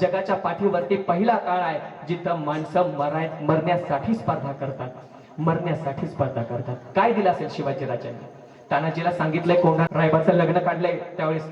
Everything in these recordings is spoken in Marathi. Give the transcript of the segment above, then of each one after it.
जगाच्या पाठीवरती पहिला काळ आहे जिथं माणसं मराय मरण्यासाठी स्पर्धा करतात. मरण्यासाठी स्पर्धा करतात. काय दिलं असेल शिवाजी राजांनी? तानाजीला सांगितलंय कोंढा रायबाचं लग्न काढलंय त्यावेळेस.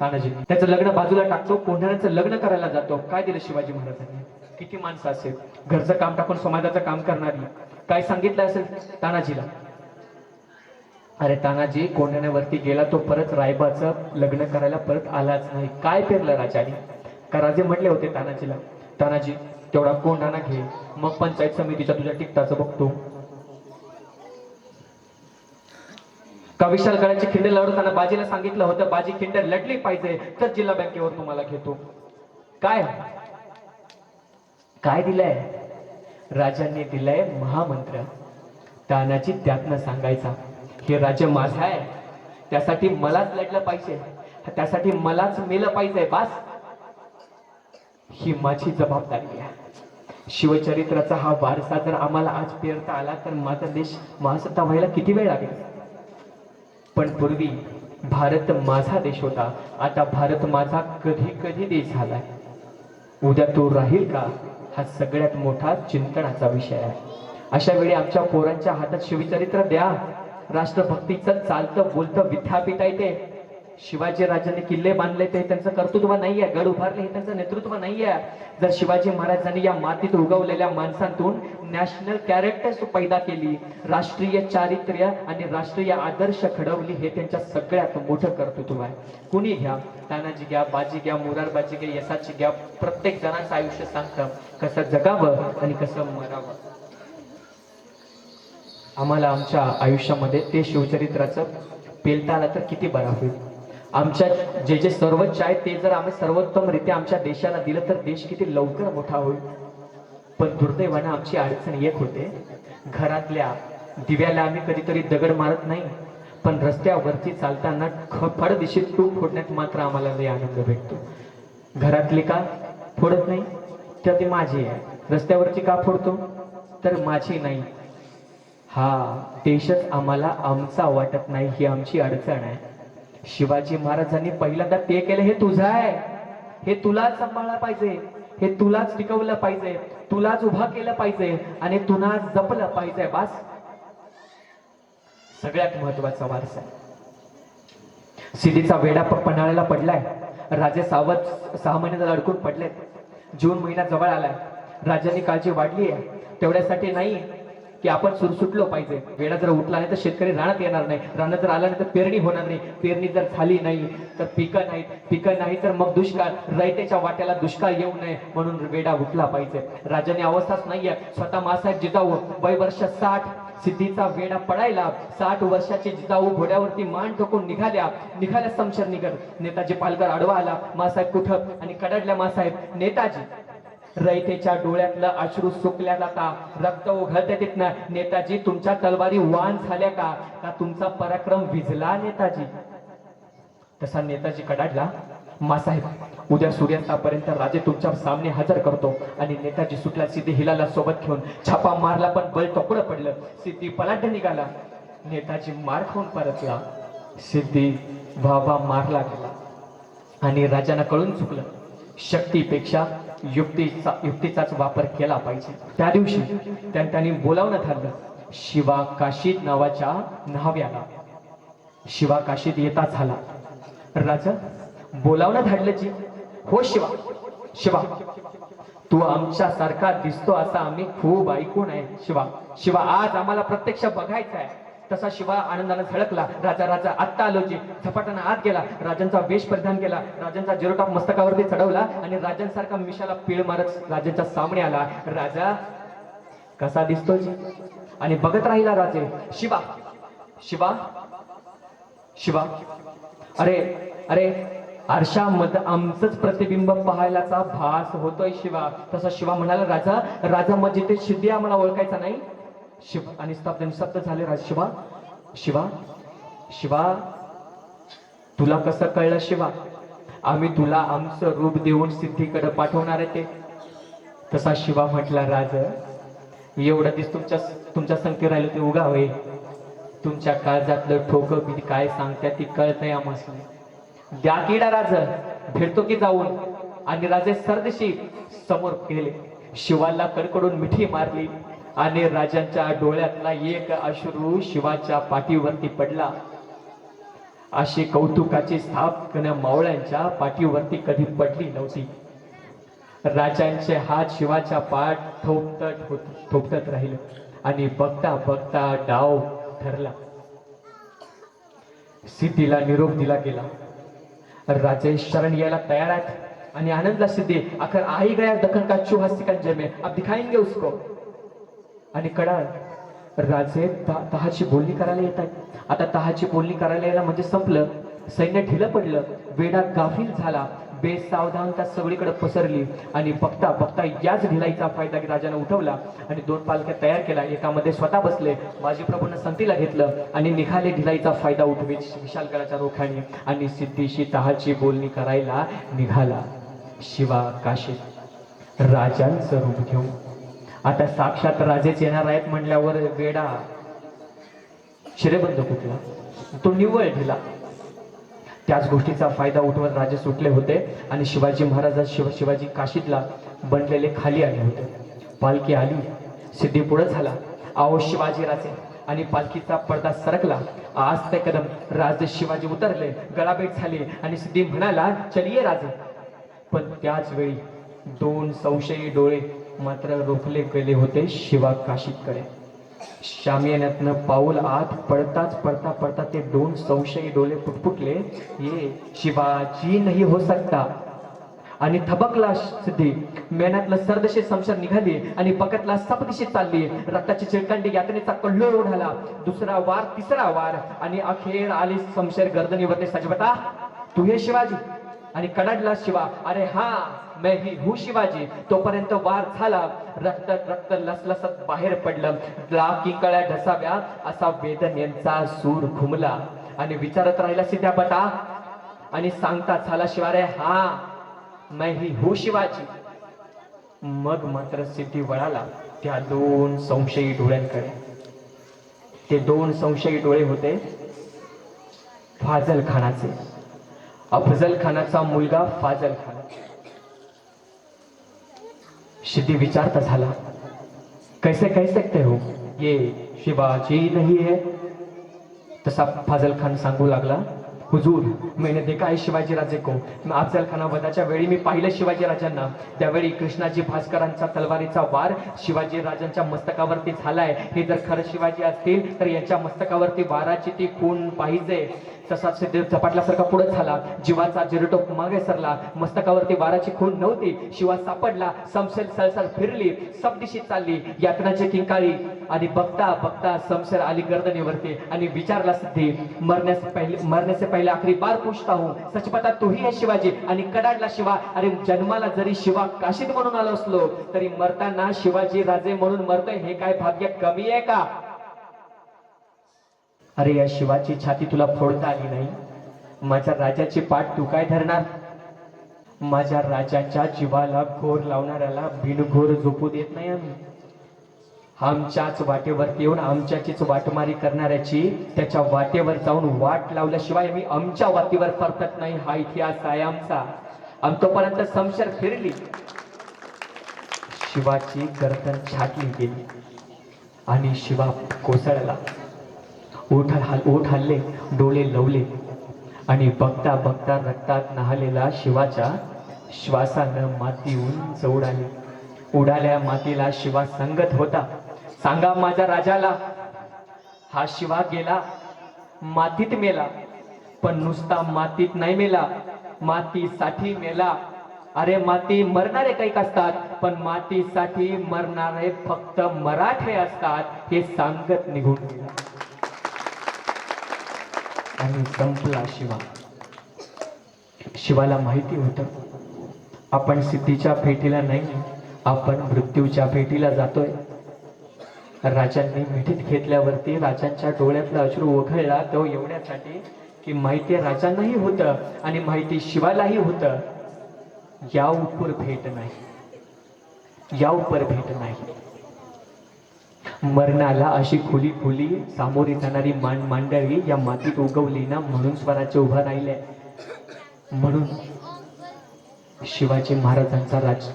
तानाजी त्याचं लग्न बाजूला टाकतो कोंढाण्याचं लग्न करायला जातो. काय दिलं शिवाजी महाराजांनी? किती माणसं असेल? घरचं काम टाकून समाजाचं काम करणारी. काय सांगितलं असेल तानाजीला? अरे तानाजी कोंढाण्यावरती गेला तो परत रायबाचं लग्न करायला परत आलाच नाही. काय पेरलं राजाने? का राजे म्हटले होते तानाजीला तानाजी तेवढा कोंढाणा घे मग पंचायत समितीच्या तुझ्या टिकटाचं बघतो. का विशाल गडाची खिंड लढवताना बाजीला सांगितलं होतं बाजी खिंड लढली पाहिजे तर जिल्हा बँकेवर तुम्हाला घेतो. काय? काय दिलंय? राजांनी दिलंय महामंत्र. तानाजी त्यातनं सांगायचा हे राज्य माझं आहे त्यासाठी मलाच लढलं पाहिजे त्यासाठी मलाच मेलं पाहिजे बास. ही माझी जबाबदारी आहे. शिवचरित्राचा हा वारसा जर आम्हाला आज पेरता आला तर माझा देश महासत्ता व्हायला किती वेळ लागेल? पण पूर्वी भारत माझा देश होता. आता भारत माझा कधी कधी देश झालाय. उद्या तो राहील का? हा सगळ्यात मोठा चिंतनाचा विषय आहे. अशा वेळी आमच्या पोरांच्या हातात शिवचरित्र द्या. राष्ट्रभक्तीचं चालतं बोलतं विद्यापीठ आहे ते. शिवाजी राजांनी किल्ले बांधले ते त्यांचं कर्तृत्व नाहीये. गड उभारले हे त्यांचं नेतृत्व नाही आहे जर शिवाजी महाराजांनी या मातीत उगवलेल्या माणसांतून नॅशनल कॅरेक्टर्स पैदा केली राष्ट्रीय चारित्र्य आणि राष्ट्रीय आदर्श घडवली हे त्यांच्या सगळ्यात मोठं कर्तृत्व आहे. कुणी घ्या? तानाजी घ्या बाजी घ्या मुरारबाजी घ्या यशाची घ्या प्रत्येक जणांचं आयुष्य सांगतं. कसं जगावं आणि कसं मरावं. आम्हाला आमच्या आयुष्यामध्ये ते शिवचरित्राचं पेलता आलं तर किती बरा होईल? आमच्या जे जे सर्वोच्च आहे ते जर आम्ही सर्वोत्तमरित्या आमच्या देशाला दिलं तर देश किती लवकर मोठा होईल. पण दुर्दैवानं आमची अडचण एक होते. घरातल्या दिव्याला आम्ही कधीतरी दगड मारत नाही पण रस्त्यावरती चालताना फड दिशेत तूप फोडण्यात मात्र आम्हाला लय आनंद भेटतो. घरातली का फोडत नाही? तर ती माझी आहे. रस्त्यावरची का फोडतो? तर माझी नाही. हा देशच आम्हाला आमचा वाटत नाही ही आमची अडचण आहे. शिवाजी महाराजांनी पहिल्यांदा ते केलं हे तुझं आहे. हे तुलाच सांभाळलं पाहिजे. हे तुलाच टिकवलं पाहिजे. तुलाच उभा केलं पाहिजे आणि तुला जपलं पाहिजे. बास. सगळ्यात महत्त्वाचा वारसा. सिद्धीचा वेडा पन्हाळ्याला पडलाय. राजे सावध सहा महिने अडकून पडलेत. जून महिना जवळ आलाय. राजांनी काळजी वाढली आहे. तेवढ्यासाठी नाही की आपण सुरसुटलो पाहिजे. वेळा जर उठला नाही तर शेतकरी रानात येणार नाही. रानात जर आला नाही तर पेरणी होणार नाही. पेरणी जर झाली नाही तर पिकं नाहीत. पिकं नाही तर मग दुष्काळ. रयतेच्या वाट्याला दुष्काळ येऊ नये म्हणून वेडा उठला पाहिजे. राजाने अवस्थाच नाहीये. स्वतः मासाहेब जिजाऊ वय वर्ष साठ सिद्धीचा वेडा पडायला साठ वर्षाचे जिजाऊ घोड्यावरती मान ठोकून निघाल्या. निघाल्या समशर निघत नेताजी पालकर आडवा आला. मासाहेब कुठं? आणि कडडल्या मासाहेब नेताजी रयतेच्या डोळ्यातलं अश्रू सुकल्या जाता. रक्त उघडते तिथनं. नेताजी तुमच्या तलवारी वान झाल्या का? का तुमचा पराक्रम विजला नेताजी? तसा नेताजी कडाडला मासाहेब उद्या सूर्यास्तापर्यंत राजे तुमच्या सामने हजर करतो आणि नेताजी सुटला सिद्धी हिलाला सोबत घेऊन छापा मारला पण बल तोकडं पडलं. सिद्धी पलाट निघाला. नेताजी मार खाऊन परतला. सिद्धी बाबा मारला गेला आणि राजांना कळून चुकलं. शक्तीपेक्षा युक्तीचा युक्तीचाच वापर केला पाहिजे. त्या दिवशी त्या- त्यांनी बोलावणं ठरलं. शिवा काशीद नावाच्या न्हाव्याला. शिवा काशीद येता झाला. राजा बोलावणं धाडलं जी हो शिवा शिवा तू आमच्या सारखा दिसतो असा आम्ही खूप ऐकून आहे शिवा शिवा आज आम्हाला प्रत्यक्ष बघायचं आहे तसा शिवा आनंदाने झळकला. राजा राजा आत्ता आलो जी. झपाट्यानं आत गेला. राजांचा वेश परिधान केला. राजांचा जिरोटॉप मस्तकावरती चढवला आणि राजांसारखा मिशाला पीळ मारत राजांच्या सामने आला. राजा कसा दिसतो जी? आणि बघत राहिला राजे शिवा शिवा शिवा. अरे अरे आरशामध्ये आमचंच प्रतिबिंब पाहायलाचा भास होतोय शिवा. तसा शिवा म्हणाला राजा राजा मग जिथे शिद्धी आम्हाला ओळखायचा नाही शिव आणि स्तब्ध निस्तब्ध झाले राज शिवा. शिवा शिवा तुला कसं कळलं शिवा? आम्ही तुला आमचं रूप देऊन सिद्धीकडे पाठवणार आहे ते. तसा शिवा म्हटला राज एवढा दिस तुमच्या तुमच्या संगती राहिलं ते उगा होय तुमच्या काळजातलं ठोकं काय सांगत्या ती कळत नाही आम्हाला द्या किडा राज भेटतो की जाऊन? आणि राजे सरदेशी समोर गेले. शिवाला कडकडून मिठी मारली. आणि राजांच्या डोळ्यातला एक अश्रू शिवाच्या पाठीवरती पडला. अशी कौतुकाची स्थापना मावळ्यांच्या पाठीवरती कधी पडली नव्हती. राजांचे हात शिवाच्या पाठ थोपटत थोपटत राहिले आणि बघता बघता डाव ठरला. सिद्धीला निरोप दिला गेला. राजे शरण यायला तयार आहेत आणि आनंदला सिद्धी अखर आई गया दखन का चूहा सिकंजे में? अब दिखाएंगे उसको. आणि कडाळ राजे ता- तहाची बोलणी करायला येत आहेत. आता तहाची बोलणी करायला यायला म्हणजे संपलं. सैन्य ढिलं पडलं. वेडा गाफील झाला. बेसावधानता सगळीकडे पसरली. आणि बघता बघता याच ढिलाईचा फायदा राजाने उठवला. आणि दोन पालख्या तयार केला एकामध्ये स्वतः बसले. माजी प्रभूंना संतीला घेतलं. आणि निघाले ढिलाईचा फायदा उठवीत विशालगडाच्या रोखाने आणि सिद्धीशी तहाची बोलणी करायला निघाला. शिवा काशीत राजांचं रूप घेऊन. आता साक्षात राजेच येणार आहेत म्हणल्यावर वेडा शिरेबंद कुठला तो निव्वळ दिला त्याच गोष्टीचा फायदा उठवत राजे सुटले होते आणि शिवाजी महाराज शिव शिवाजी काशीतला बनलेले खाली आले होते. पालखी आली सिद्धी पुढे झाला. आओ शिवाजी राजे आणि पालखीचा पडदा सरकला. आज ते कदम राजे शिवाजी उतरले गळाभेट झाली आणि सिद्धी म्हणाला चलिये राजे. पण त्याच वेळी दोन संशयी डोळे मात्र रोखले गेले होते शिवा काशीतकडे शामियान्यातनं पाऊल आत पडताच पडता पडता ते दोन संशयी डोले फुटफुटले ये शिवाजी नाही हो सकता. आणि थबकला सिद्धी. मेहनतला सरदशी संशय निघाली आणि बकतला सपदिशी चालली. रक्ताची चिळकांडी यातनेचा कल्लो उडाला. दुसरा वार तिसरा वार. आणि अखेर आली शमशेर गर्दनीवरती सजवता तू हे शिवाजी. आणि कडाडला शिवा. अरे हा मैं ही हू शिवाजी. तोपर्यंत वार झाला. रक्त रक्त लसलसत बाहेर पडलं. लाख किंकळ्या ढसाव्या असा वेदन यांचा सूर घुमला. आणि विचारत राहिला सिद्ध्या बटा आणि सांगता झाला शिवा रे हा मैं ही हू शिवाजी. मग मात्र सिद्धी वळाला. त्या दोन संशयी डोळ्यांकडे. ते दोन संशयी डोळे होते फाजल खानाचे अफजल खानाचा मुलगा फाजल खान. सिद्धी विचारता झाला. कैसे कह सकते हो? ये शिवाजी नहीं है? तसा फाजल खान सांगू लागला. हुजूर मैंने देखा है शिवाजी राजे को। अफजल खाना वधाच्या वेळी मी पाहिलं शिवाजी राजांना। त्यावेळी कृष्णाजी भास्करांचा तलवारीचा वार शिवाजी राजांच्या मस्तकावरती झालाय. हे जर खरं शिवाजी असतील तर यांच्या मस्तकावरती वाराची ती खून पाहिजे. तसाच सिद्ध झपाटल्यासारखा पुढे झाला. जीवाचा जिरटोप मागे सरला. मस्तकावरती वाराची खून नव्हती. शिवा सापडला. समशेर सळसळ फिरली. सबदिशी चालली. यातनाची किंकाळी. आणि बघता बघता समशेर आली गर्दनीवरती आणि विचारला सिद्धी मरण्यास पहिले मरण्याचे पहिले पहिले आखरी बार पूछता हूँ. हो. सच पता तू ही है शिवाजी. आणि कडाडला शिवा. अरे जन्माला जरी शिवा काशीत म्हणून आलो असलो तरी मरताना शिवाजी राजे म्हणून मरतोय हे काय भाग्य कमी आहे का? अरे या शिवाची छाती तुला फोडता आली नाही? माझ्या राजाची पाठ तू काय धरणार? माझ्या राजाच्या जीवाला घोर लावणाऱ्याला बिनघोर झोपू देत नाही आम्ही. आमच्याच वाटेवरती येऊन आमच्याचीच वाटमारी करणाऱ्याची त्याच्या वाटेवर जाऊन वाट लावल्याशिवाय मी आमच्या वाटेवर परतत नाही. हा इतिहास आहे आमचा. आम तोपर्यंत समशर फिरली. शिवाची गर्दन छाटली गेली आणि शिवा कोसळला. ओठ हाल ओठ हल्ले डोळे लवले आणि बघता बघता रक्तात नहालेला शिवाच्या श्वासानं माती उंच उडाली उडाल्या मातीला शिवा संगत होता. सांगा माझ्या राजाला. हा शिवा गेला मातीत मेला पण नुसता मातीत नाही मेला. मातीसाठी मेला. अरे माती मरणारे काही असतात पण मातीसाठी मरणारे फक्त मराठे असतात हे सांगत निघून गेला. आणि संपला शिवा. शिवाला माहिती होतं आपण सिद्धीच्या भेटीला नाही आपण मृत्यूच्या भेटीला जातोय. राजांनी मिठीत घेतल्यावरती राजांच्या डोळ्यातला अश्रू ओघळला. तो एवढ्यासाठी की माहिती राजांनाही होतं आणि माहिती शिवालाही होतं. या उपर भेट नाही. या उपर भेट नाही. मरणाला अशी खुली खुली सामोरी जाणारी मान मांडळी या मातीत उगवली ना म्हणून स्वराज्य उभा राहिले म्हणून शिवाजी महाराजांचा राज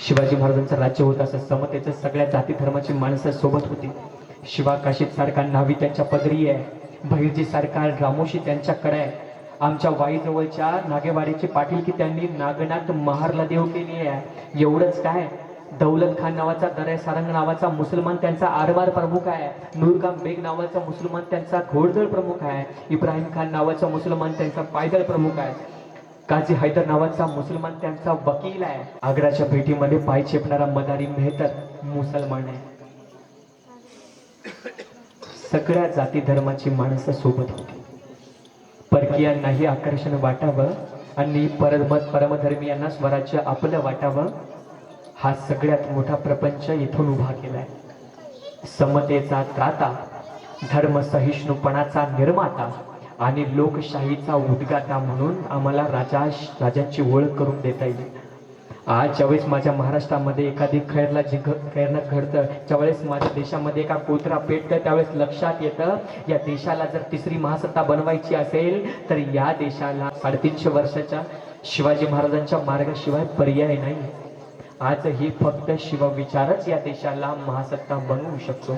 शिवाजी महाराजांचं राज्य होत असं समतेचं सगळ्या जाती धर्माची माणसं सोबत होती. शिवा काशीद सारखा नावी त्यांच्या पदरी आहे. भैरजी सारखा रामोशी त्यांच्याकडे आहे. आमच्या वाईजवळच्या नागेवाडीची पाटील की त्यांनी नागनाथ महारला देव केली आहे. एवढंच काय? दौलत खान नावाचा दर्या सारंग नावाचा मुसलमान त्यांचा आरमार प्रमुख आहे. नूरगाम बेग नावाचा मुसलमान त्यांचा घोडदळ प्रमुख आहे. इब्राहिम खान नावाचा मुसलमान त्यांचा पायदळ प्रमुख आहे. काझी हैदर नावाचा मुसलमान त्यांचा वकील आहे. आग्राच्या भेटीमध्ये पाय चेपणारा मदारी मेहतर मुसलमान आहे. सगळ्या जाती धर्माची माणसं सोबत होती. परकीयांनाही आकर्षण वाटावं आणि परम परमधर्मीयांना स्वराज्य आपलं वाटावं हा सगळ्यात मोठा प्रपंच इथून उभा केलाय. समतेचा त्राता धर्म सहिष्णूपणाचा निर्माता आणि लोकशाहीचा उद्गाता म्हणून आम्हाला राजा राजांची ओळख करून देता येईल. आज ज्यावेळेस माझ्या महाराष्ट्रामध्ये एखादी खैरला जी घ घडतं ज्यावेळेस माझ्या देशामध्ये एका कोत्रा पेटतं त्यावेळेस लक्षात येतं या देशाला जर तिसरी महासत्ता बनवायची असेल तर या देशाला साडेतीनशे वर्षाच्या शिवाजी महाराजांच्या मार्गाशिवाय पर्याय नाही. आजही फक्त शिवविचारच या देशाला महासत्ता बनवू शकतो.